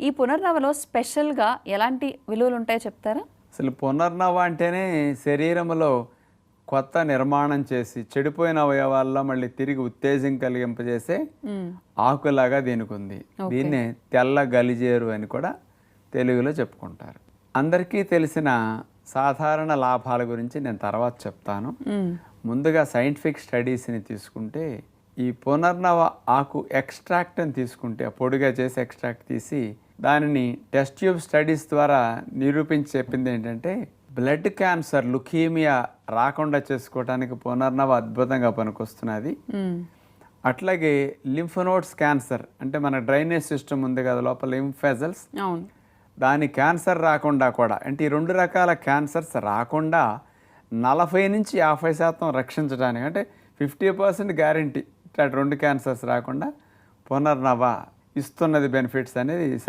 ఈ పునర్నవలో స్పెషల్గా ఎలాంటి విలువలు ఉంటాయో చెప్తారా? అసలు పునర్నవ అంటేనే శరీరంలో కొత్త నిర్మాణం చేసి చెడిపోయిన అవయవాల్లో మళ్ళీ తిరిగి ఉత్తేజం కలిగింపజేసే ఆకులాగా దీనికి ఉంది దీన్నే తెల్ల గలిజేరు అని కూడా తెలుగులో చెప్పుకుంటారు. అందరికీ తెలిసిన సాధారణ లాభాల గురించి నేను తర్వాత చెప్తాను. ముందుగా సైంటిఫిక్ స్టడీస్ని తీసుకుంటే ఈ పునర్నవ ఆకు ఎక్స్ట్రాక్ట్ అని తీసుకుంటే ఆ పొడిగా చేసి ఎక్స్ట్రాక్ట్ తీసి దానిని టెస్ట్ ట్యూబ్ స్టడీస్ ద్వారా నిరూపించి చెప్పింది ఏంటంటే బ్లడ్ క్యాన్సర్ లుకీమియా రాకుండా చేసుకోవడానికి పునర్నవ అద్భుతంగా పనికొస్తున్నది. అట్లాగే లింఫోనోడ్స్ క్యాన్సర్ అంటే మన డ్రైనేజ్ సిస్టమ్ ఉంది కదా లోపల లింఫెజల్స్ దాని క్యాన్సర్ రాకుండా కూడా అంటే ఈ రెండు రకాల క్యాన్సర్స్ రాకుండా నలభై నుంచి యాభై శాతం రక్షించడానికి అంటే ఫిఫ్టీ పర్సెంట్ గ్యారంటీ ఇట్లా రెండు క్యాన్సర్స్ రాకుండా పునర్నవ ఇస్తున్నది బెనిఫిట్స్ అనేది